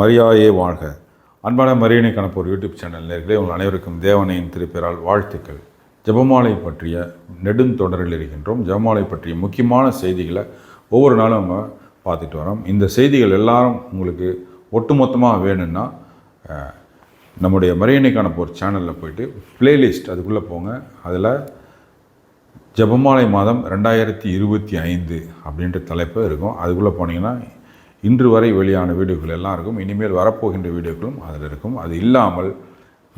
மரியாயே வாழ்க. அன்பான மரியணை கணப்போர் யூடியூப் சேனல் நேர்களே உங்கள் அனைவருக்கும் தேவனையின் திருப்பெயரால் வாழ்த்துக்கள். ஜெபமாலை பற்றிய நெடுந்தொடரில் இருக்கின்றோம். ஜெபமாலை பற்றிய முக்கியமான செய்திகளை ஒவ்வொரு நாளும் நம்ம பார்த்துட்டு வரோம். இந்த செய்திகள் எல்லாரும் உங்களுக்கு ஒட்டுமொத்தமாக வேணும்னா நம்முடைய மரியணை காணப்போர் சேனலில் போயிட்டு பிளேலிஸ்ட் அதுக்குள்ளே போங்க. அதில் ஜெபமாலை மாதம் ரெண்டாயிரத்தி இருபத்தி ஐந்து அப்படின்ற தலைப்பு இருக்கும். அதுக்குள்ளே போனீங்கன்னா இன்று வரை வெளியான வீடியோக்கள் எல்லாம் இருக்கும். இனிமேல் வரப்போகின்ற வீடியோக்களும் அதில் இருக்கும். அது இல்லாமல்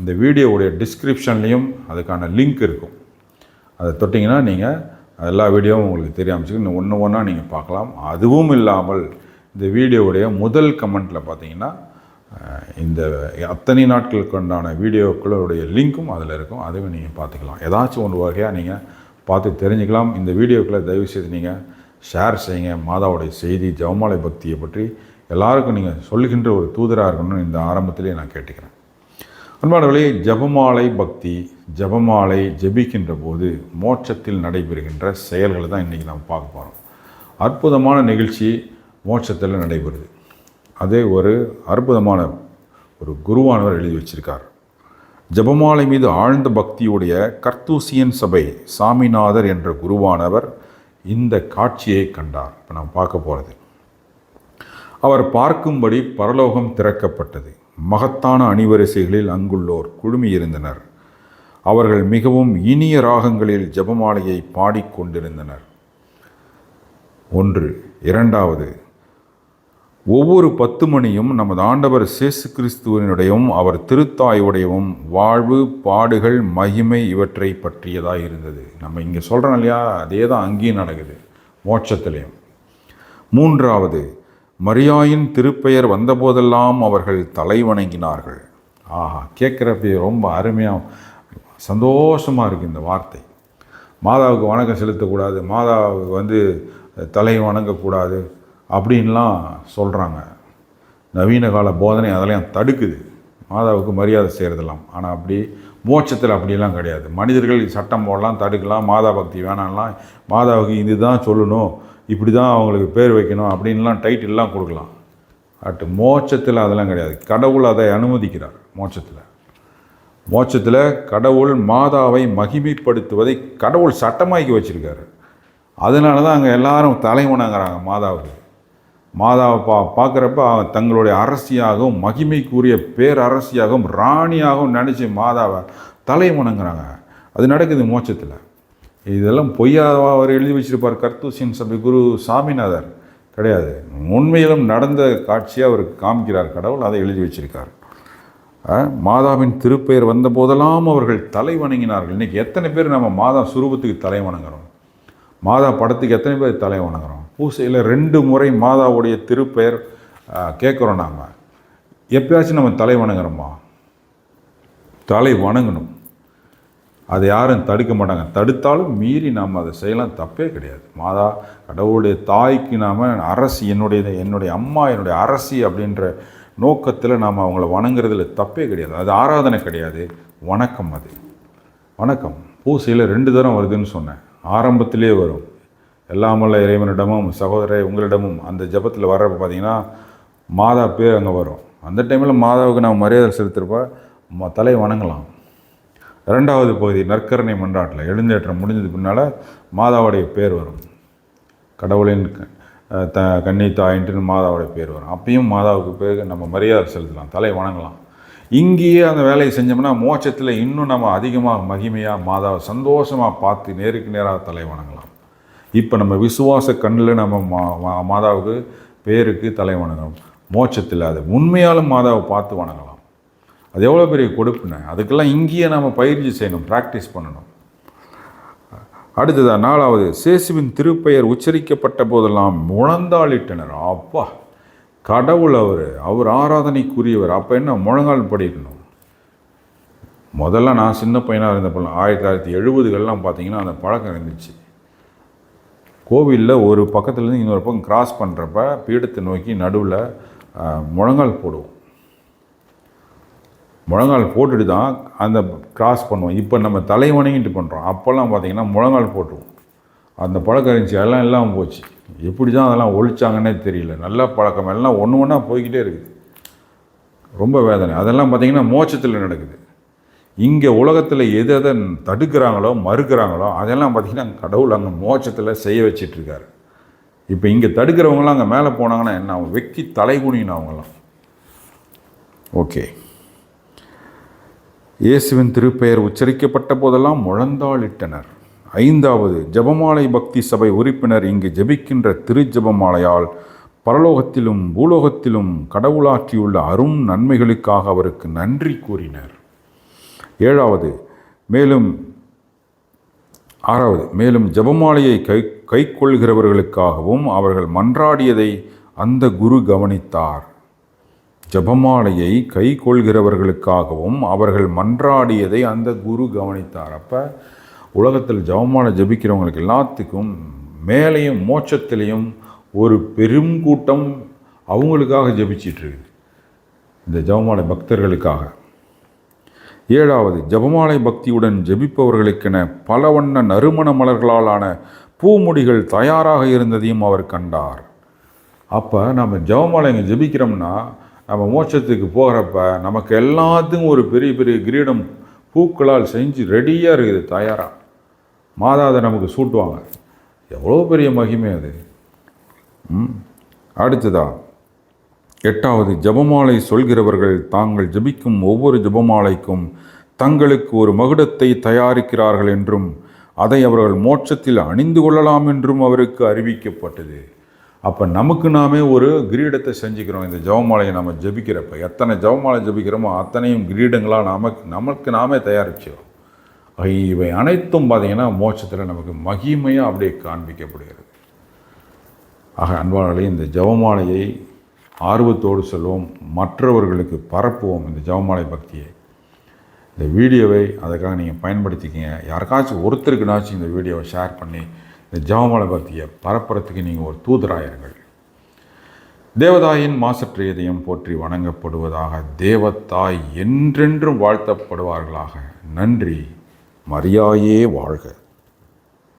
இந்த வீடியோவுடைய டிஸ்கிரிப்ஷன்லேயும் அதுக்கான லிங்க் இருக்கும். அதை தொட்டிங்கன்னா நீங்கள் எல்லா வீடியோவும் உங்களுக்கு தெரிய ஆரம்பிச்சு ஒன்று ஒன்றா நீங்கள் பார்க்கலாம். அதுவும் இல்லாமல் இந்த வீடியோவுடைய முதல் கமெண்ட்டில் பார்த்தீங்கன்னா இந்த அத்தனை நாட்களுக்கு உண்டான வீடியோக்களுடைய லிங்க்கும் அதில் இருக்கும். அதுவும் நீங்கள் பார்த்துக்கலாம். ஏதாச்சும் ஒன்று வகையாக நீங்கள் பார்த்து தெரிஞ்சுக்கலாம். இந்த வீடியோக்களை தயவு செய்து நீங்கள் ஷேர் செய்யுங்க. மாதாவுடைய செய்தி ஜெபமாலை பக்தியை பற்றி எல்லாருக்கும் நீங்கள் சொல்லுகின்ற ஒரு தூதராக இருக்கணும்னு இந்த ஆரம்பத்திலே நான் கேட்டுக்கிறேன். அன்பானவர்களே ஜெபமாலை பக்தி ஜெபமாலை ஜெபிக்கின்ற போது மோட்சத்தில் நடைபெறுகின்ற செயல்களை தான் இன்றைக்கி நாம் பார்க்க போகிறோம் அற்புதமான நிகழ்ச்சி மோட்சத்தில் நடைபெறுது. அதே ஒரு அற்புதமான ஒரு குருவானவர் எழுதி வச்சிருக்கார். ஜெபமாலை மீது ஆழ்ந்த பக்தியுடைய கர்த்தூசியன் சபை சாமிநாதர் என்ற குருவானவர் இந்த காட்சியை கண்டார். இப்போ நாம் பார்க்க போகிறது அவர் பார்க்கும்படி பரலோகம் திறக்கப்பட்டது. மகத்தான அணிவரிசைகளில் அங்குள்ளோர் குழுமியிருந்தனர். அவர்கள் மிகவும் இனிய ராகங்களில் ஜெபமாலையை பாடிக்கொண்டிருந்தனர். ஒன்று இரண்டாவது ஒவ்வொரு பத்து மணியும் நமது ஆண்டவர் சேசு கிறிஸ்துவனுடையவும் அவர் திருத்தாயுடையவும் வாழ்வு பாடுகள் மகிமை இவற்றை பற்றியதாக இருந்தது. நம்ம இங்கே சொல்கிறோம் இல்லையா? அதே தான் அங்கேயும் நடக்குது. மோட்சத்திலையும். மூன்றாவது மரியாயின் திருப்பெயர் வந்தபோதெல்லாம் அவர்கள் தலை வணங்கினார்கள் ஆஹா கேட்குறப்ப ரொம்ப அருமையாக சந்தோஷமாக இருக்குது இந்த வார்த்தை. மாதாவுக்கு வணக்கம் செலுத்தக்கூடாது மாதாவுக்கு வந்து தலை வணங்கக்கூடாது அப்படின்லாம் சொல்கிறாங்க நவீன கால போதனை அதெல்லாம் தடுக்குது. மாதாவுக்கு மரியாதை செய்கிறதெல்லாம் ஆனால் அப்படி மோட்சத்தில் அப்படிலாம் கிடையாது. மனிதர்கள் சட்டம் போடலாம் தடுக்கலாம் மாதா பக்தி வேணாம்லாம். மாதாவுக்கு இதுதான் சொல்லணும் இப்படி தான் அவங்களுக்கு பேர் வைக்கணும் அப்படின்லாம் டைட்டில்லாம் கொடுக்கலாம். அட்டு மோட்சத்தில் அதெல்லாம் கிடையாது. கடவுள் அதை அனுமதிக்கிறார் மோட்சத்தில். மோட்சத்தில் கடவுள் மாதாவை மகிமைப்படுத்துவதை கடவுள் சட்டமாக்கி வச்சுருக்காரு. அதனால தான் அங்கே எல்லாரும் தலை மாதாவுக்கு. மாதாவை பா பார்க்குறப்ப தங்களுடைய அரசியாகவும் மகிமைக்குரிய பேரரசியாகவும் ராணியாகவும் நினச்சி மாதாவை தலை வணங்குறாங்க அது நடக்குது மோட்சத்தில். இதெல்லாம் பொய்யாவா அவர் எழுதி வச்சிருப்பார் கர்த்தூசியன் சபை குரு சாமிநாதர். கிடையாது. உண்மையிலும் நடந்த காட்சியை அவர் காமிக்கிறார். கடவுள் அதை எழுதி வச்சிருக்கார். மாதாவின் திருப்பெயர் வந்த போதெல்லாம் அவர்கள் தலை வணங்கினார்கள் இன்றைக்கி எத்தனை பேர் நம்ம மாதா சுரூபத்துக்கு தலை வணங்குறோம் மாதா படத்துக்கு எத்தனை பேர் தலை வணங்குறோம் பூசையில் ரெண்டு முறை மாதாவுடைய திருப்பெயர் கேட்குறோம் நாங்கள் எப்பயாச்சும் நம்ம தலை வணங்குறோமா? தலை வணங்கணும். அதை யாரும் தடுக்க மாட்டாங்க. தடுத்தாலும் மீறி நாம் அதை செய்யலாம். தப்பே கிடையாது. மாதா கடவுளுடைய தாய்க்கு நாம் அரசி என்னுடைய என்னுடைய அம்மா என்னுடைய அரசி அப்படின்ற நோக்கத்தில் நாம் அவங்கள வணங்குறதுல தப்பே கிடையாது. அது ஆராதனை கிடையாது. வணக்கம் அது. வணக்கம். பூசையில் ரெண்டு தரம் வருதுன்னு சொன்னேன். ஆரம்பத்திலே வரும். எல்லாமல்ல இறைவனிடமும் சகோதரரை உங்களிடமும் அந்த ஜெபத்தில் வர்றப்ப பார்த்தீங்கன்னா மாதா பேர் அங்கே வரும். அந்த டைமில் மாதாவுக்கு நாம் மரியாதை செலுத்துறப்ப ம தலை வணங்கலாம். ரெண்டாவது பகுதி நற்கரணை மன்றாட்டில் எழுந்தேற்றம் முடிஞ்சது பின்னால் மாதாவுடைய பேர் வரும். கடவுளின் க- த கண்ணி தாயின்ட்டு மாதாவுடைய பேர் வரும். அப்பயும் மாதாவுக்கு பேர் நம்ம மரியாதை செலுத்தலாம் தலை வணங்கலாம். இங்கேயே அந்த வேலையை செஞ்சோம்னா மோட்சத்தில் இன்னும் நம்ம அதிகமாக மகிமையாக மாதாவை சந்தோஷமாக பார்த்து நேருக்கு நேராக தலை வணங்கலாம். இப்போ நம்ம விசுவாச கண்ணில் நம்ம மா மா- மாதாவுக்கு பேருக்கு தலை வணங்கணும். மோட்சத்தில் அது உண்மையாலும் மாதாவை பார்த்து வணங்கலாம். அது எவ்வளோ பெரிய கொடுப்புன்னு. அதுக்கெல்லாம் இங்கேயே நம்ம பயிற்சி செய்யணும் ப்ராக்டிஸ் பண்ணணும். அடுத்ததா நாலாவது சேசுவின் திருப்பெயர் உச்சரிக்கப்பட்ட போதெல்லாம் முழந்தாளிட்டனர். அப்பா கடவுள் அவர். அவர் ஆராதனைக்குரியவர். அப்போ என்ன முழங்கால் படிக்கணும். முதல்ல நான் சின்ன பையனாக இருந்தப்போ ஆயிரத்தி தொள்ளாயிரத்தி எழுபதுகள்லாம் பார்த்தீங்கன்னா அந்த பழக்கம் இருந்துச்சு. கோவிலில் ஒரு பக்கத்துலேருந்து இன்னொரு பக்கம் கிராஸ் பண்ணுறப்ப பீடத்தை நோக்கி நடுவில் முழங்கால் போடுவோம். முழங்கால் போட்டுட்டு தான் அந்த கிராஸ் பண்ணுவோம். இப்போ நம்ம தலை வணங்கிட்டு பண்ணுறோம் அப்போல்லாம் பார்த்தீங்கன்னா முழங்கால் போட்டுருவோம். அந்த பழக்கம் இருந்துச்சு. எல்லாம் எல்லாம் போச்சு. எப்படி தான் அதெல்லாம் ஒழிச்சாங்கன்னே தெரியல. நல்ல பழக்கம். எல்லாம் ஒன்று ஒன்றா போய்கிட்டே இருக்குது. ரொம்ப வேதனை. அதெல்லாம் பார்த்தீங்கன்னா மோச்சத்தில் நடக்குது. இங்கே உலகத்தில் எது எதை தடுக்கிறாங்களோ மறுக்கிறாங்களோ அதெல்லாம் பார்த்திங்கன்னா கடவுள் அங்கே மோட்சத்தில் செய்ய வச்சிட்ருக்காரு. இப்போ இங்கே தடுக்கிறவங்களாம் அங்கே மேலே போனாங்கன்னா என்ன வெக்கி தலைகுனின்னு அவங்களாம் ஓகே. இயேசுவின் திருப்பெயர் உச்சரிக்கப்பட்ட போதெல்லாம் முழந்தாளிட்டனர். ஐந்தாவது ஜெபமாலை பக்தி சபை உறுப்பினர் இங்கு ஜெபிக்கின்ற திருஜெபமாலையால் பரலோகத்திலும் பூலோகத்திலும் கடவுளாற்றியுள்ள அரும் நன்மைகளுக்காக அவருக்கு நன்றி கூறினர். ஏழாவது மேலும் ஆறாவது மேலும் ஜெபமாலையை கை கைக்கொள்கிறவர்களுக்காகவும் அவர்கள் மன்றாடியதை அந்த குரு கவனித்தார். ஜெபமாலையை கை கொள்கிறவர்களுக்காகவும் அவர்கள் மன்றாடியதை அந்த குரு கவனித்தார். அப்போ உலகத்தில் ஜபமாலை ஜெபிக்கிறவங்களுக்கு எல்லாத்துக்கும் மேலேயும் மோட்சத்திலையும் ஒரு பெரும் கூட்டம் அவங்களுக்காக ஜெபிச்சிட்டு இருக்குது இந்த ஜெபமாலை பக்தர்களுக்காக. ஏழாவது ஜெபமாலை பக்தியுடன் ஜெபிப்பவர்களுக்கென பல வண்ண நறுமண மலர்களாலான பூமுடிகள் தயாராக இருந்ததையும் அவர் கண்டார். அப்போ நம்ம ஜெபமாலை இங்கே ஜெபிக்கிறோம்னா நம்ம மோட்சத்துக்கு போகிறப்ப நமக்கு எல்லாத்துக்கும் ஒரு பெரிய பெரிய கிரீடம் பூக்களால் செஞ்சு ரெடியாக இருக்குது தயாராக மாதா அதை நமக்கு சூட்டுவாங்க. எவ்வளோ பெரிய மகிமை அது. ம் அடுத்ததா? எட்டாவது ஜெபமாலை சொல்கிறவர்கள் தாங்கள் ஜெபிக்கும் ஒவ்வொரு ஜெபமாலைக்கும் தங்களுக்கு ஒரு மகுடத்தை தயாரிக்கிறார்கள் என்றும் அதை அவர்கள் மோட்சத்தில் அணிந்து கொள்ளலாம் என்றும் அவருக்கு அறிவிக்கப்பட்டது. அப்போ நமக்கு நாமே ஒரு கிரீடத்தை செஞ்சுக்கிறோம். இந்த ஜெபமாலையை நம்ம ஜபிக்கிறப்ப எத்தனை ஜெபமாலை ஜெபிக்கிறோமோ அத்தனையும் கிரீடங்களாக நமக்கு நமக்கு நாமே தயாரிச்சோம் இவை அனைத்தும் பார்த்தீங்கன்னா மோட்சத்தில் நமக்கு மகிமையாக அப்படியே காண்பிக்கப்படுகிறது. ஆக அன்பாளர்களே இந்த ஜெபமாலையை ஆர்வத்தோடு செல்வோம் மற்றவர்களுக்கு பரப்புவோம் இந்த ஜெபமாலை பக்தியை. இந்த வீடியோவை அதுக்காக நீங்கள் பயன்படுத்திக்கிங்க. யாருக்காச்சும் ஒருத்தருக்குனாச்சும் இந்த வீடியோவை ஷேர் பண்ணி இந்த ஜெபமாலை பக்தியை பரப்புறதுக்கு நீங்கள் ஒரு தூதராயிருங்கள். தேவதாயின் மாசற்ற இதயம் போற்றி வணங்கப்படுவதாக தேவத்தாய் என்றென்றும் வாழ்த்தப்படுவார்களாக. நன்றி. மரியாயே வாழ்க.